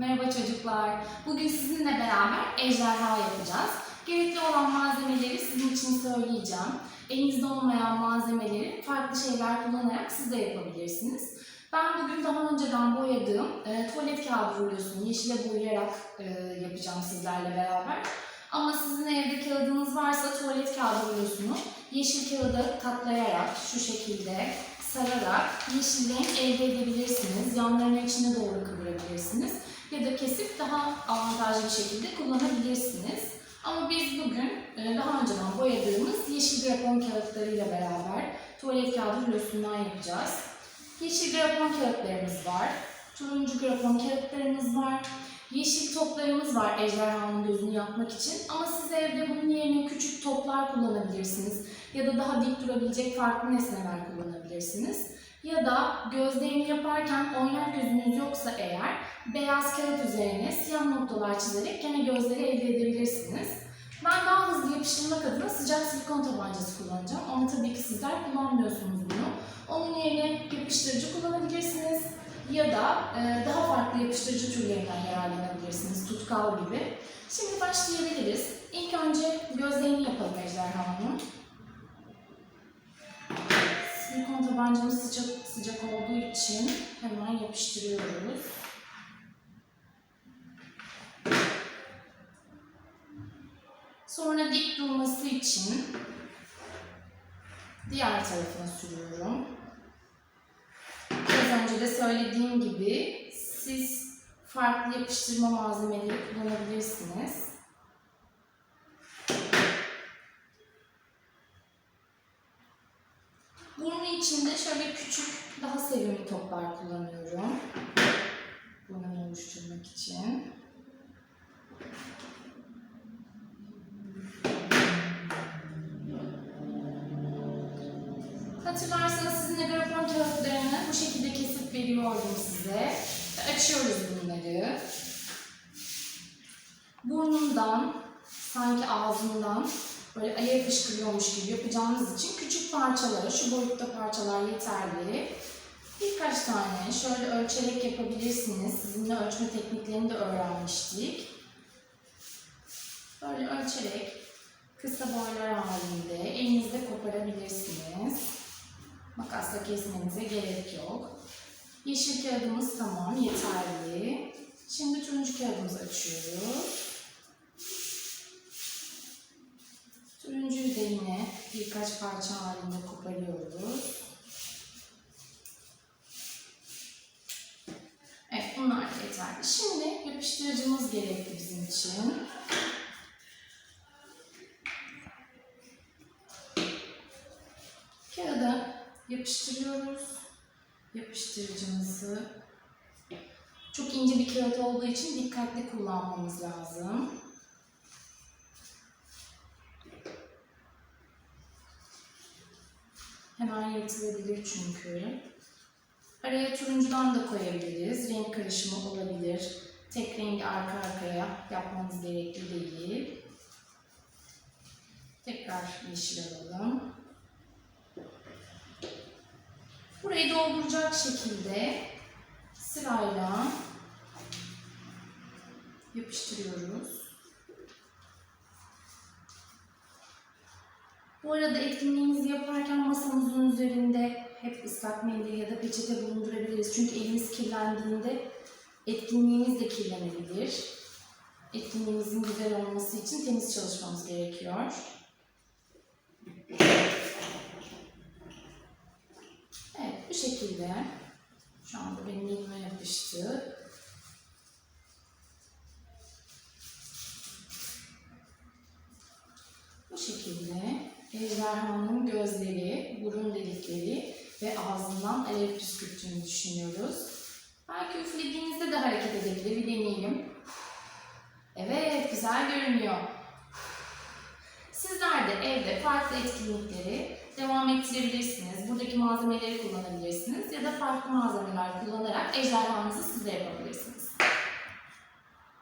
Merhaba çocuklar. Bugün sizinle beraber ejderha yapacağız. Gerekli olan malzemeleri sizin için söyleyeceğim. Elinizde olmayan malzemeleri farklı şeyler kullanarak siz de yapabilirsiniz. Ben bugün daha önceden boyadığım e, tuvalet kağıdı rulosunu yeşile boyayarak e, yapacağım sizlerle beraber. Ama sizin evde kağıdınız varsa tuvalet kağıdı rulosunu yeşil kağıda katlayarak şu şekilde sararak yeşil renk elde edebilirsiniz. Yanlarını içine doğru kıvırabilirsiniz. Ya da kesip daha avantajlı bir şekilde kullanabilirsiniz. Ama biz bugün e, daha önceden boyadığımız yeşil grafon kağıtlarıyla beraber tuvalet kağıdı rulosundan yapacağız. Yeşil grafon kağıtlarımız var. Turuncu grafon kağıtlarımız var. Yeşil toplarımız var ejderhanın gözünü yapmak için. Ama siz evde bunun yerine küçük toplar kullanabilirsiniz. Ya da daha dik durabilecek farklı nesneler kullanabilirsiniz. Ya da gözlerini yaparken oynak gözünüz yoksa eğer beyaz kağıt üzerine siyah noktalar çizerek gene gözleri elde edebilirsiniz. Ben daha hızlı yapıştırmak adına sıcak silikon tabancası kullanacağım. Ama tabii ki sizler kullanmıyorsunuz bunu. Onun yerine yapıştırıcı kullanabilirsiniz. Ya da e, daha farklı yapıştırıcı türlerinden yararlanabilirsiniz. Tutkal gibi. Şimdi başlayabiliriz. İlk önce gözlerini yapalım ejderhanın. Silikon tabancamız sıcak, sıcak olduğu için hemen yapıştırıyoruz. Sonra dik durması için diğer tarafına sürüyorum. Az önce de söylediğim gibi siz farklı yapıştırma malzemeleri kullanabilirsiniz. Burnu için de şöyle küçük, daha sevimli toplar kullanıyorum. Bunu oluşturmak için. Hatırlarsanız sizinle grafon kağıtlarını bu şekilde kesip veriyordum size. Ve Açıyoruz bunları. Burnundan, sanki ağzından böyle alev fışkırıyormuş gibi yapacağınız için küçük parçalara, şu boyutta parçalar yeterli. Birkaç tane şöyle ölçerek yapabilirsiniz. Sizinle ölçme tekniklerini de öğrenmiştik. Böyle ölçerek kısa boylar halinde elinizde koparabilirsiniz. Makasla kesmenize gerek yok. Yeşil kağıdımız tamam, yeterli. Şimdi turuncu kağıdımızı açıyoruz. Turuncuyu da yine birkaç parça halinde koparıyoruz. Evet, bunlar yeterli. Şimdi yapıştırıcımız gerekli bizim için. Kağıda yapıştırıyoruz. Yapıştırıcımızı çok ince bir kağıt olduğu için dikkatli kullanmamız lazım. Hemen yırtılabilir çünkü. Araya turuncudan da koyabiliriz. Renk karışımı olabilir. Tek rengi arka arkaya yapmamız gerekli değil. Tekrar yeşil alalım. Burayı dolduracak şekilde sırayla yapıştırıyoruz. Bu arada etkinliğimizi hep ıslak mendil ya da peçete bulundurabiliriz. Çünkü elimiz kirlendiğinde etkinliğimiz de kirlenebilir. Etkinliğimizin güzel olması için temiz çalışmamız gerekiyor. Evet, bu şekilde. Şu anda benim elime yapıştı. Bu şekilde ejderhanın gözleri, burun delikleri ve ağzından alev püskürttüğünü düşünüyoruz. Belki üflediğinizde de hareket edebilir. Bir deneyelim. Evet, güzel görünüyor. Sizler de evde farklı etkinlikleri devam ettirebilirsiniz. Buradaki malzemeleri kullanabilirsiniz ya da farklı malzemeler kullanarak ejderhanızı siz de yapabilirsiniz.